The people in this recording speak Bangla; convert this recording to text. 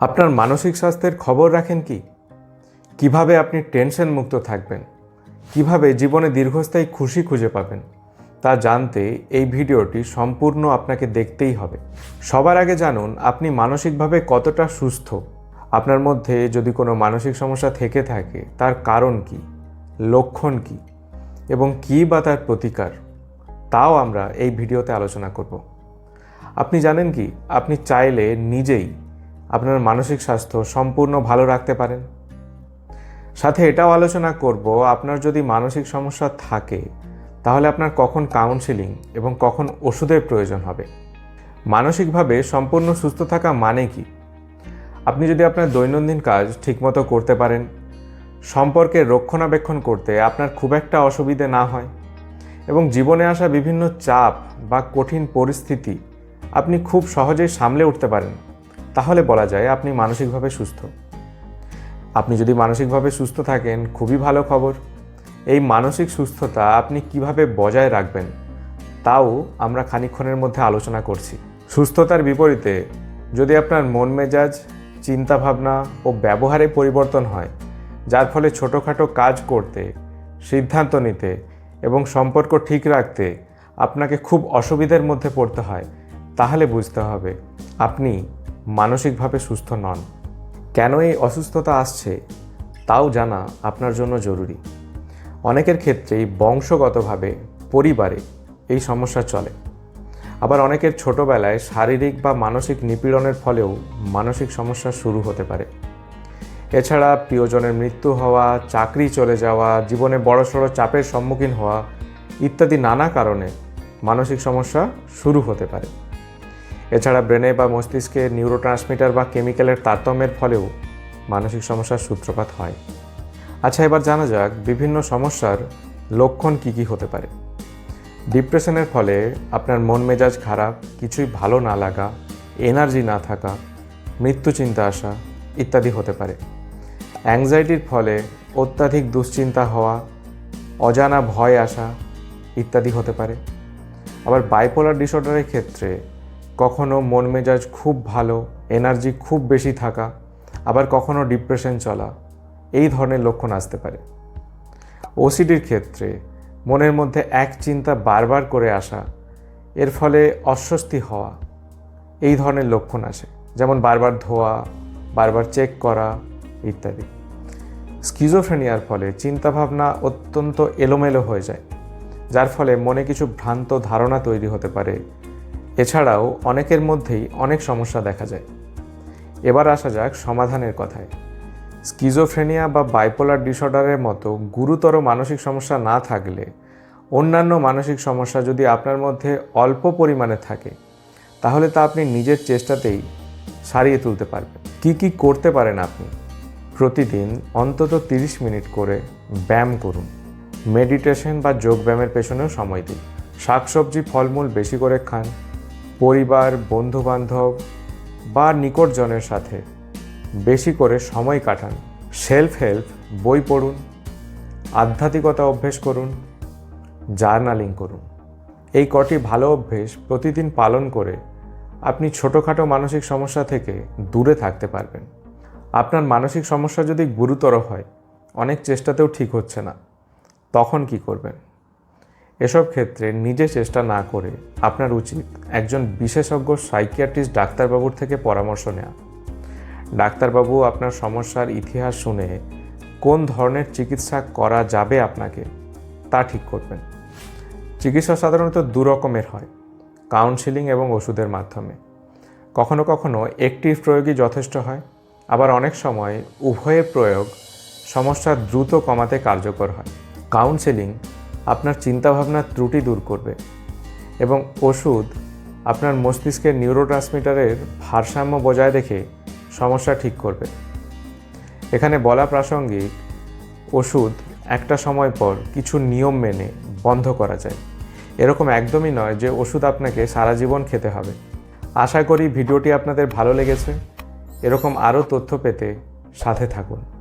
আপনার মানসিক স্বাস্থ্যের খবর রাখেন কি? কীভাবে আপনি টেনশন মুক্ত থাকবেন? কীভাবে জীবনে দীর্ঘস্থায়ী খুশি খুঁজে পাবেন? তা জানতে এই ভিডিওটি সম্পূর্ণ আপনাকে দেখতেই হবে। সবার আগে জানুন, আপনি মানসিকভাবে কতটা সুস্থ? আপনার মধ্যে যদি কোনো মানসিক সমস্যা থেকে থাকে, তার কারণ কি? লক্ষণ কি? এবং কী বা তার প্রতিকার? তাও আমরা এই ভিডিওতে আলোচনা করব। আপনি জানেন কি? আপনি চাইলে নিজেই আপনার মানসিক স্বাস্থ্য সম্পূর্ণ ভালো রাখতে পারেন। সাথে এটাও আলোচনা করব, আপনার যদি মানসিক সমস্যা থাকে, তাহলে আপনার কখন কাউন্সিলিং এবং কখন ওষুধের প্রয়োজন হবে। মানসিকভাবে সম্পূর্ণ সুস্থ থাকা মানে কি? আপনি যদি আপনার দৈনন্দিন কাজ ঠিকমতো করতে পারেন সম্পর্কের রক্ষণাবেক্ষণ করতে আপনার খুব একটা অসুবিধে না হয় এবং জীবনে আসা বিভিন্ন চাপ বা কঠিন পরিস্থিতি আপনি খুব সহজেই সামলে উঠতে পারেন। তাহলে বলা যায় আপনি মানসিকভাবে সুস্থ। আপনি যদি মানসিকভাবে সুস্থ থাকেন, খুবই ভালো খবর। এই মানসিক সুস্থতা আপনি কীভাবে বজায় রাখবেন, তাও আমরা খানিক্ষণের মধ্যে আলোচনা করছি। সুস্থতার বিপরীতে, যদি আপনার মন মেজাজ, চিন্তাভাবনা ও ব্যবহারে পরিবর্তন হয়, যার ফলে ছোটোখাটো কাজ করতে, সিদ্ধান্ত নিতে এবং সম্পর্ক ঠিক রাখতে আপনাকে খুব অসুবিধার মধ্যে পড়তে হয়, তাহলে বুঝতে হবে আপনি মানসিকভাবে সুস্থ নন। কেন এই অসুস্থতা আসছে, তাও জানা আপনার জন্য জরুরি। অনেকের ক্ষেত্রেই বংশগতভাবে পরিবারে এই সমস্যা চলে। আবার অনেকের ছোটবেলায় শারীরিক বা মানসিক নিপীড়নের ফলেও মানসিক সমস্যা শুরু হতে পারে। এছাড়া প্রিয়জনের মৃত্যু হওয়া, চাকরি চলে যাওয়া, জীবনে বড়সড় চাপের সম্মুখীন হওয়া ইত্যাদি নানা কারণে মানসিক সমস্যা শুরু হতে পারে। এছাড়া ব্রেনে বা মস্তিষ্কে নিউরোট্রান্সমিটার বা কেমিক্যালের তারতম্যের ফলেও মানসিক সমস্যার সূত্রপাত হয়। আচ্ছা এবার জানা যাক বিভিন্ন সমস্যার লক্ষণ কী কী হতে পারে। ডিপ্রেশনের ফলে আপনার মন মেজাজ খারাপ, কিছুই ভালো না লাগা, এনার্জি না থাকা, মৃত্যু চিন্তা আসা ইত্যাদি হতে পারে। অ্যাংজাইটির ফলে অত্যাধিক দুশ্চিন্তা হওয়া, অজানা ভয় আসা ইত্যাদি হতে পারে। আবার বাইপোলার ডিসঅর্ডারের ক্ষেত্রে কখনো মন মেজাজ খুব ভালো এনার্জি খুব বেশি থাকা, আবার কখনো ডিপ্রেশন চলা, এই ধরনের লক্ষণ আসতে পারে। ওসিডির ক্ষেত্রে মনের মধ্যে এক চিন্তা বারবার করে আসা, এর ফলে অস্বস্তি হওয়া, এই ধরনের লক্ষণ আসে। যেমন বারবার ধোয়া, বারবার চেক করা ইত্যাদি। স্কিজোফ্রেনিয়ার ফলে চিন্তাভাবনা অত্যন্ত এলোমেলো হয়ে যায়, যার ফলে মনে কিছু ভ্রান্ত ধারণা তৈরি হতে পারে এছাড়াও অনেকের মধ্যেই অনেক সমস্যা দেখা যায়। এবার আসা যাক সমাধানের কথায়। স্কিজোফ্রেনিয়া বা বাইপোলার ডিসঅর্ডারের মতো গুরুতর মানসিক সমস্যা না থাকলে, অন্যান্য মানসিক সমস্যা যদি আপনার মধ্যে অল্প পরিমাণে থাকে, তাহলে তা আপনি নিজের চেষ্টাতেই সারিয়ে তুলতে পারবেন। কি কি করতে পারেন আপনি? প্রতিদিন অন্তত 30 মিনিট করে ব্যায়াম করুন। মেডিটেশন বা যোগব্যায়ামের পেছনেও সময় দিন। শাকসবজি, ফলমূল বেশি করে খান। পরিবার, বন্ধুবান্ধব বা নিকটজনের সাথে বেশি করে সময় কাটান। সেলফ হেল্প, বই পড়ুন, আধ্যাত্মিকতা অভ্যেস করুন, জার্নালিং করুন। এই কটি ভালো অভ্যেস প্রতিদিন পালন করে আপনি ছোটোখাটো মানসিক সমস্যা থেকে দূরে থাকতে পারবেন। আপনার মানসিক সমস্যা যদি গুরুতর হয়, অনেক চেষ্টাতেও ঠিক হচ্ছে না। তখন কি করবেন? এসব ক্ষেত্রে নিজে চেষ্টা না করে আপনার উচিত একজন বিশেষজ্ঞ সাইকিয়াট্রিস্ট ডাক্তারবাবুর থেকে পরামর্শ নেওয়া। ডাক্তারবাবু আপনার সমস্যার ইতিহাস শুনে কোন ধরনের চিকিৎসা করা যাবে আপনাকে তা ঠিক করবেন। চিকিৎসা সাধারণত দু রকমের হয়, কাউন্সিলিং এবং ওষুধের মাধ্যমে। কখনো কখনো একটির প্রয়োগই যথেষ্ট হয়, আবার অনেক সময় উভয়ের প্রয়োগ সমস্যা দ্রুত কমাতে কার্যকর হয়। কাউন্সেলিং আপনার চিন্তাভাবনার ত্রুটি দূর করবে এবং ওষুধ আপনার মস্তিষ্কের নিউরোট্রান্সমিটারের ভারসাম্য বজায় রেখে সমস্যা ঠিক করবে। এখানে বলা প্রাসঙ্গিক, ওষুধ একটা সময় পর কিছু নিয়ম মেনে বন্ধ করা যায়। এরকম একদমই নয় যে ওষুধ আপনাকে সারা জীবন খেতে হবে। আশা করি ভিডিওটি আপনাদের ভালো লেগেছে। এরকম আরও তথ্য পেতে সাথে থাকুন।